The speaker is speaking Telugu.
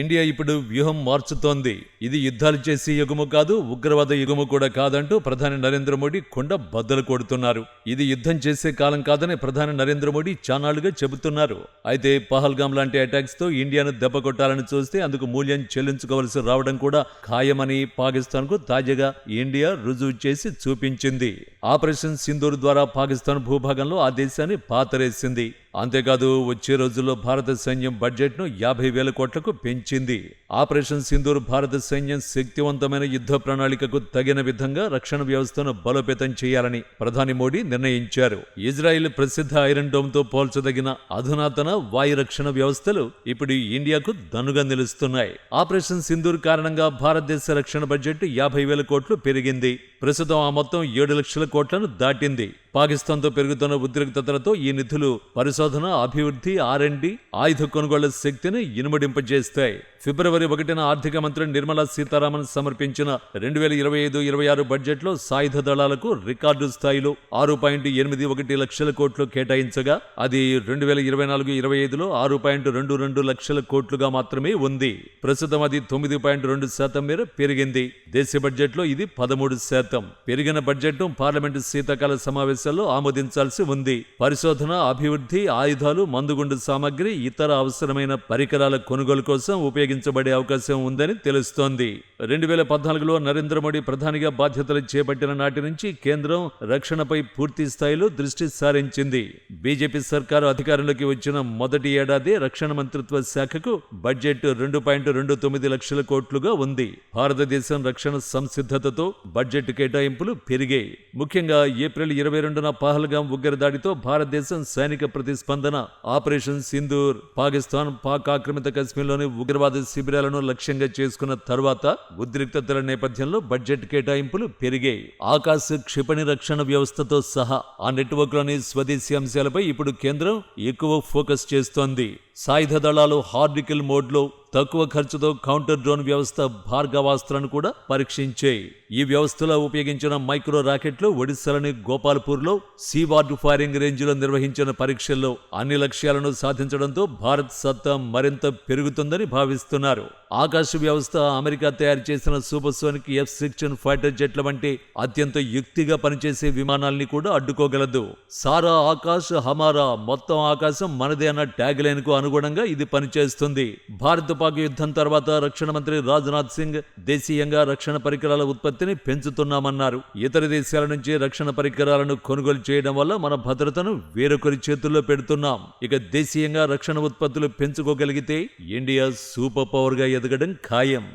ఇండియా ఇప్పుడు వ్యూహం మార్చుతోంది. ఇది యుద్ధాలు చేసే యుగము కాదు ఉగ్రవాద యుగము కూడా కాదంటూ ప్రధాని నరేంద్ర మోడీ కొండ బద్దలు కొడుతున్నారు. ఇది యుద్ధం చేసే కాలం కాదని ప్రధాని నరేంద్ర మోడీ చానాళ్ళుగా చెబుతున్నారు. అయితే పహల్గామ్ లాంటి అటాక్స్తో ఇండియాను దెబ్బ కొట్టాలని చూస్తే అందుకు మూల్యం చెల్లించుకోవలసి రావడం కూడా ఖాయమని పాకిస్తాన్కు తాజాగా ఇండియా రుజువు చేసి చూపించింది. ఆపరేషన్ సింధూర్ ద్వారా పాకిస్తాన్ భూభాగంలో ఆ దేశాన్ని పాతరేసింది. అంతేకాదు వచ్చే రోజుల్లో భారత సైన్యం బడ్జెట్ను యాభై వేల కోట్లకు పెంచింది. ఆపరేషన్ సింధూర్ భారత సైన్యం శక్తివంతమైన యుద్ధ ప్రణాళికకు తగిన విధంగా రక్షణ వ్యవస్థను బలోపేతం చేయాలని ప్రధాని మోడీ నిర్ణయించారు. ఇజ్రాయిల్ ప్రసిద్ధ ఐరన్ డోమ్తో పోల్చదగిన అధునాతన వాయు రక్షణ వ్యవస్థలు ఇప్పుడు ఇండియాకు దన్నుగా నిలుస్తున్నాయి. ఆపరేషన్ సింధూర్ కారణంగా భారతదేశ రక్షణ బడ్జెట్ యాభై వేల కోట్లు పెరిగింది. ప్రస్తుతం ఆ మొత్తం ఏడు లక్షల కోట్లను దాటింది. పాకిస్తాన్తో పెరుగుతున్న ఉద్రిక్తతలతో ఈ నిధులు పరిశోధన అభివృద్ధి ఆర్ఎండి ఆయుధ కొనుగోళ్ళ శక్తిని ఇనుమడింపజేస్తాయి. ఫిబ్రవరి ఒకటిన ఆర్థిక మంత్రి నిర్మలా సీతారామన్ సమర్పించిన రెండు వేల ఇరవై ఐదు ఇరవై ఆరు బడ్జెట్లో సాయుధ దళాలకు రికార్డు స్థాయిలో ఆరు పాయింట్ ఎనిమిది ఒకటి లక్షల కోట్లు కేటాయించగా అది రెండు వేల ఇరవై నాలుగు ఇరవై ఐదులో ఆరు పాయింట్ రెండు రెండు లక్షల కోట్లుగా మాత్రమే ఉంది. ప్రస్తుతం అది తొమ్మిది పాయింట్ రెండు శాతం మేర పెరిగింది. దేశ బడ్జెట్లో ఇది పదమూడు శాతం. పెరిగిన బడ్జెట్ను పార్లమెంటు శీతాకాల సమావేశం సమావేశాల్లో ఆమోదించాల్సి ఉంది. పరిశోధన అభివృద్ధి ఆయుధాలు మందుగుండు సామగ్రి ఇతర అవసరమైన పరికరాల కొనుగోలు కోసం ఉపయోగించబడే అవకాశం ఉందని తెలుస్తోంది. రెండు వేల పద్నాలుగులో నరేంద్ర మోడీ ప్రధానిగా బాధ్యతలు చేపట్టిన నాటి నుంచి కేంద్రం రక్షణపై పూర్తి స్థాయిలో దృష్టి సారించింది. బీజేపీ సర్కారు అధికారంలోకి వచ్చిన మొదటి ఏడాది రక్షణ మంత్రిత్వ శాఖకు బడ్జెట్ రెండు పాయింట్ రెండు తొమ్మిది లక్షల కోట్లుగా ఉంది. భారతదేశం రక్షణ సంసిద్ధతతో బడ్జెట్ కేటాయింపులు పెరిగాయి. ముఖ్యంగా ఏప్రిల్ ఇరవై రెండున పహల్గాం ఉగ్రదాడితో భారతదేశం సైనిక ప్రతిస్పందన ఆపరేషన్ సింధూర్ పాకిస్తాన్ పాక్ ఆక్రమిత కశ్మీర్లోని ఉగ్రవాద శిబిరాలను లక్ష్యంగా చేసుకున్న తర్వాత ఉద్రిక్తతల నేపథ్యంలో బడ్జెట్ కేటాయింపులు పెరిగాయి. ఆకాశ క్షిపణి రక్షణ వ్యవస్థతో సహా ఆ నెట్వర్క్లోని స్వదేశీ అంశాలపై ఇప్పుడు కేంద్రం ఎక్కువ ఫోకస్ చేస్తోంది. సాయుధ దళాలు హార్డికల్ మోడ్లో తక్కువ ఖర్చుతో కౌంటర్ డ్రోన్ వ్యవస్థ భార్గవాస్త్రను కూడా పరీక్షించాయి ఈ వ్యవస్థలో ఉపయోగించిన మైక్రో రాకెట్లు ఒడిశాలోని గోపాల్పూర్లో సీవార్డ్ ఫైరింగ్ రేంజ్లో నిర్వహించిన పరీక్షల్లో అన్ని లక్ష్యాలను సాధించడంతో భారత్ సత్తా మరింత పెరుగుతుందని భావిస్తున్నారు. ఆకాశ వ్యవస్థ అమెరికా తయారు చేసిన సూపర్సోనిక్ ఎఫ్ సిక్స్టీన్ ఫైటర్ జెట్ల వంటి అత్యంత యుక్తిగా పనిచేసే విమానాల్ని కూడా అడ్డుకోగలదు. సారా ఆకాశ్ హమారా మొత్తం ఆకాశం మనదే అన్న ట్యాగ్ లైన్కు అనుగుణంగా ఇది పనిచేస్తుంది. భారత్ పాక్ యుద్ధం తర్వాత రక్షణ మంత్రి రాజ్నాథ్ సింగ్ దేశీయంగా రక్షణ పరికరాల ఉత్పత్తిని పెంచుతున్నామన్నారు. ఇతర దేశాల నుంచి రక్షణ పరికరాలను కొనుగోలు చేయడం వల్ల మన భద్రతను వేరొకరి చేతుల్లో పెడుతున్నాం. ఇక దేశీయంగా రక్షణ ఉత్పత్తులు పెంచుకోగలిగితే ఇండియా సూపర్ పవర్గా ఎదగడం ఖాయం.